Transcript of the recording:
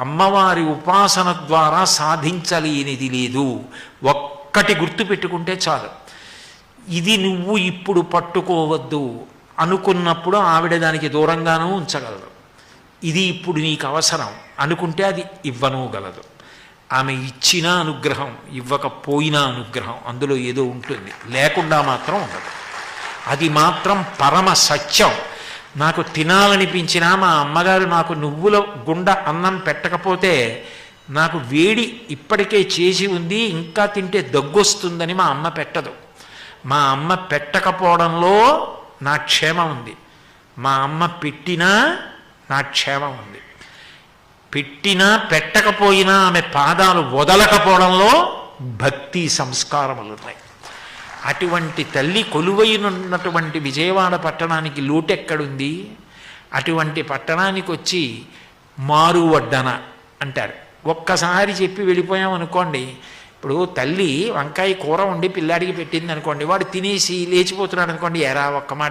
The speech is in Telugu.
అమ్మవారి ఉపాసన ద్వారా సాధించలేనిది లేదు. ఒక్కటి గుర్తు పెట్టుకుంటే చాలు. ఇది నువ్వు ఇప్పుడు పట్టుకోవద్దు అనుకున్నప్పుడు ఆవిడ దానికి దూరంగానూ ఉంచగలదు. ఇది ఇప్పుడు నీకు అవసరం అనుకుంటే అది ఇవ్వను గలదు ఆమె ఇచ్చిన అనుగ్రహం ఇవ్వకపోయినా అనుగ్రహం అందులో ఏదో ఉంటుంది. లేకుండా మాత్రం ఉండదు. అది మాత్రం పరమ సత్యం. నాకు తినాలనిపించినా మా అమ్మగారు నాకు నువ్వుల గుండ అన్నం పెట్టకపోతే నాకు వేడి ఇప్పటికే చేసి ఉంది ఇంకా తింటే దగ్గొస్తుందని మా అమ్మ పెట్టదు. మా అమ్మ పెట్టకపోవడంలో నా క్షేమం ఉంది. మా అమ్మ పెట్టినా నా క్షేమం ఉంది. పెట్టినా పెట్టకపోయినా ఆమె పాదాలు వదలకపోవడంలో భక్తి సంస్కారములు ఉన్నాయి అటువంటి తల్లి కొలువైనటువంటి విజయవాడ పట్టణానికి లోటెక్కడుంది? అటువంటి పట్టణానికి వచ్చి మారువడ్డన అంటారు. ఒక్కసారి చెప్పి వెళ్ళిపోయాం అనుకోండి. ఇప్పుడు తల్లి వంకాయ కూర వండి పిల్లాడికి పెట్టింది అనుకోండి వాడు తినేసి లేచిపోతున్నాడు అనుకోండి ఎరా ఒక్క మాట.